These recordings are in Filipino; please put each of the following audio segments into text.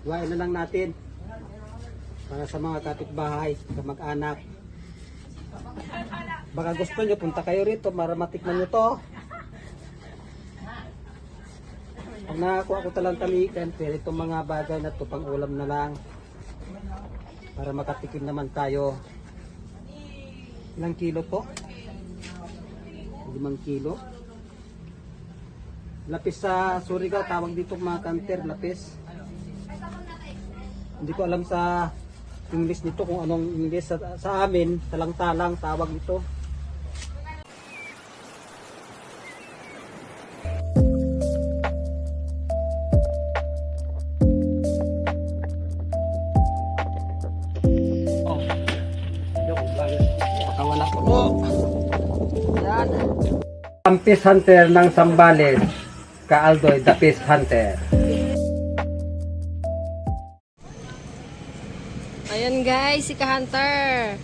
Gawain na lang natin. Para sa mga kapitbahay, kamag-anak. Baka gusto nyo, punta kayo rito para matikman nyo to. Pag nakakuha ko talang talikan, pero itong mga bagay na to, pang ulam na lang. Para makatikim naman tayo. Ilang kilo to? Limang kilo. Lapis sa Surigao, tawag dito mga kanter, lapis. Hindi ko alam sa English nito kung anong English sa, sa amin, talang-talang tawag nito. Ang Peace Hunter ng Sambales, Kaaldoy, the Peace Hunter. Ayan guys, si Ka-Hunter.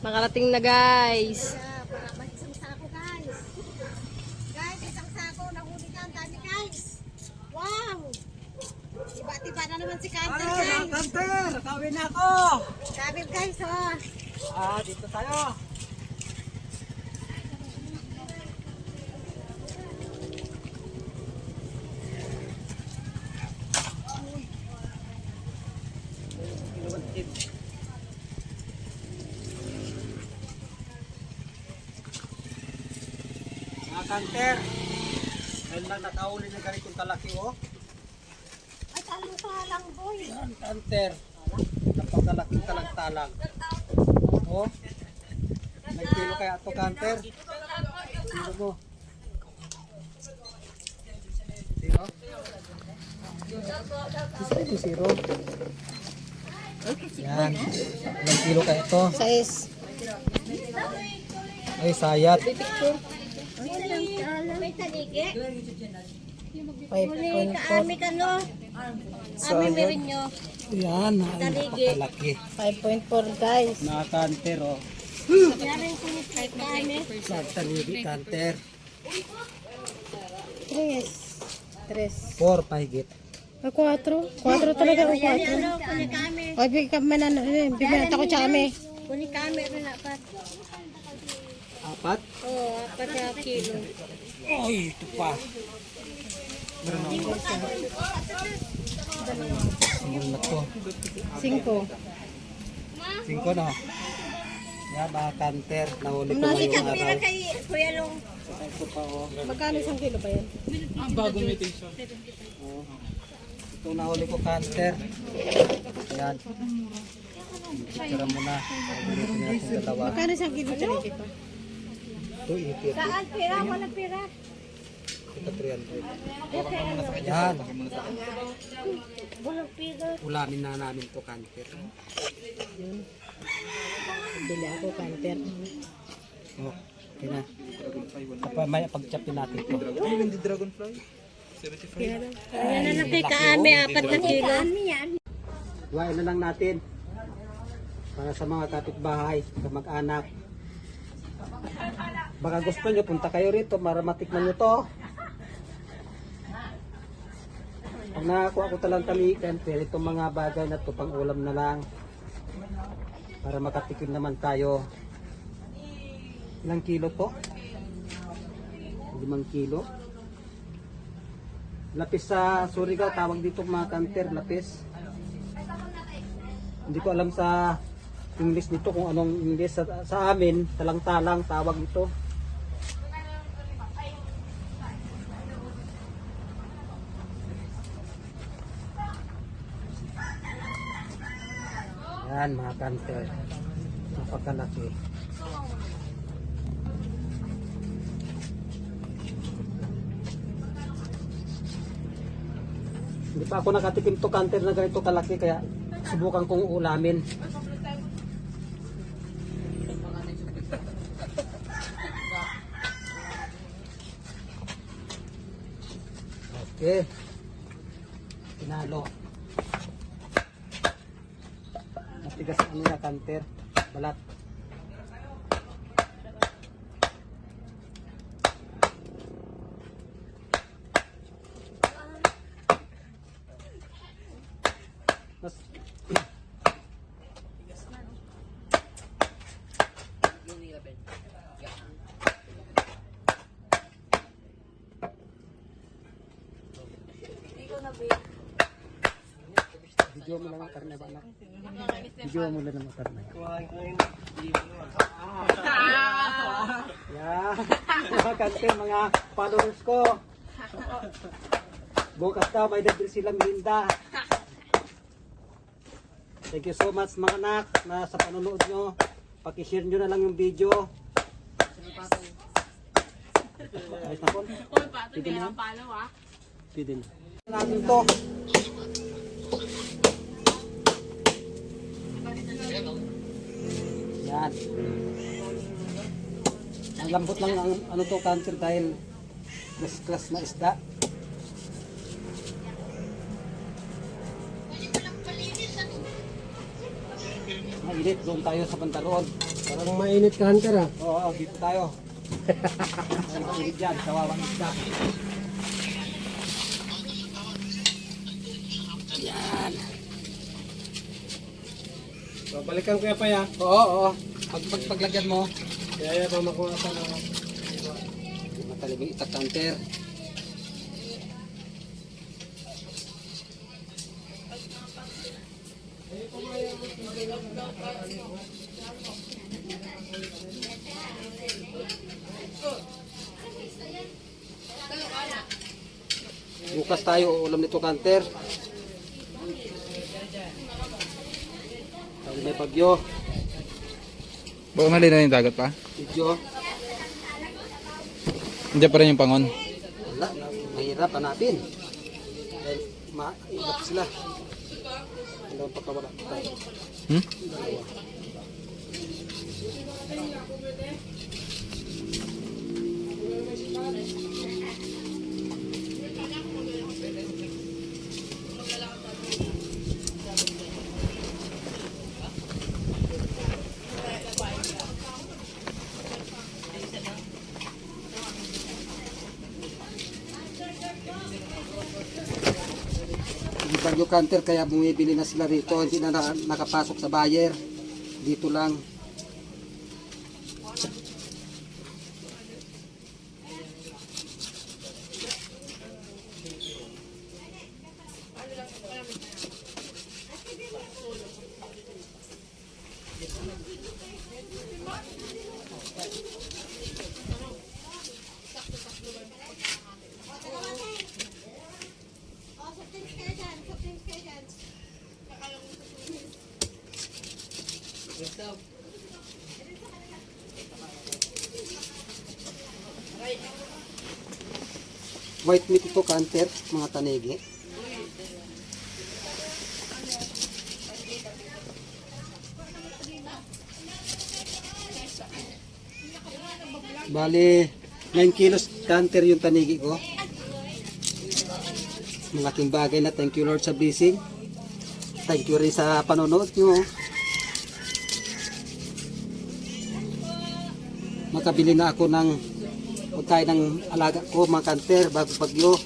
Nakarating na guys. Isang sako guys. Guys, isang sako. Nahuli ka. Ang dami guys. Wow! Iba-tiba na naman si Kanter guys. Hunter! Kawin na ako! Dami guys oh. Ah, dito tayo. Kanter, ngayon lang nakauli na ganitong kalaki oh. Ay, talong pa lang boy. Yan, kanter. Napakalaking talang-talang. Oh. May kilo kaya ito, kanter. Kilo mo. Zero? Zero, zero. Yan. Ilang kilo kaya ito? Size. Ay, sayat. May taligi. 5.4. Huli ka ami ka no. Ami meron nyo. Yan. Ay, Taligi. napakalaki. 5.4 guys. Mga kanter, oh. Yan yung kunit kanter. 3. 3. Four, pahigit. Ah, 4. 4 talaga o 4. Ano, kunin kami. Ay, bigyan ka ano, eh, ako sa kami. Kunin kami rin apat. Apat? Oo, oh, apat na kilo. Ay, ito pa. Ano ko? Singko. Singko na. Ya, bakanter. Nahuli ko ngayong araw. Nasa kay Kuya Long. Magkano isang kilo pa yan? Ang bago meeting siya. Oo. Ito nahuli ko kanter. Yan. Tara muna. Magkano isang kilo pa? 280. Saan pira? Walang pira. Ito 300. Yan. Walang pira. Ulamin na namin to canter. Yun. Bili ako canter. Oh, okay na. May pag-chapin natin to. Even the dragonfly? 75. Ayan na lang kay kaami, oh, apat na kilo. Kuhain na lang natin para sa mga kapitbahay, kamag-anak. Baka gusto nyo, punta kayo rito para matikman nyo to. Pag nakakuha ko talang talikan, pero itong mga bagay na to, pang ulam na lang. Para makatikim naman tayo. Ilang kilo to? Limang kilo. Lapis sa Surigao, tawag dito mga kanter, lapis. Hindi ko alam sa English nito kung anong English sa, sa amin, talang-talang tawag nito. Yan mga kanter. Napakalaki. Hindi pa ako nakatikim to kanter na ganito kalaki kaya subukan kong ulamin. Okay. Pinalo. Matigas ano na kanter. Balat. Mas, Video mo lang ang karne ba anak? Video mo lang ang karne. Mga kante, mga followers ko. Bukas daw, may dagdag silang linda. Thank you so much mga anak na sa panonood nyo. Pakishare nyo na lang yung video. Ayos na po. Pwede na. Pwede na. Natin to. Yan. Ang lambot lang ang ano to cancer dahil class class na isda. Mainit doon tayo sa pantalon. Parang mainit ka hunter ah. Oo, oo, dito tayo. Ay, mainit dyan, kawawang isda. Babalikan ko ya pa ya. Oo, oo. Pag, pag paglagyan mo, Kaya pa makuha pa na. matalibing itak cancer. Bukas tayo uulam nito kanter. May bagyo, Baka malinaw yung dagat pa? video, Hindi pa rin yung pangon. wala, mahirap hanapin. Dahil maibat sila. Hanggang pagkawala. Hmm? Hindi bagyo canter kaya bumibili na sila rito. Hindi na nakapasok sa buyer. Dito lang. Oh, soft drinks kayo dyan. Soft drinks kayo dyan. White meat ito canter, mga tanigi. Bali, 9 kilos canter yung tanigi ko. Malaking bagay na thank you Lord sa blessing. Thank you rin sa panonood nyo. Makabili na ako ng pagkain ng alaga ko, mga kanter, bago pagyo.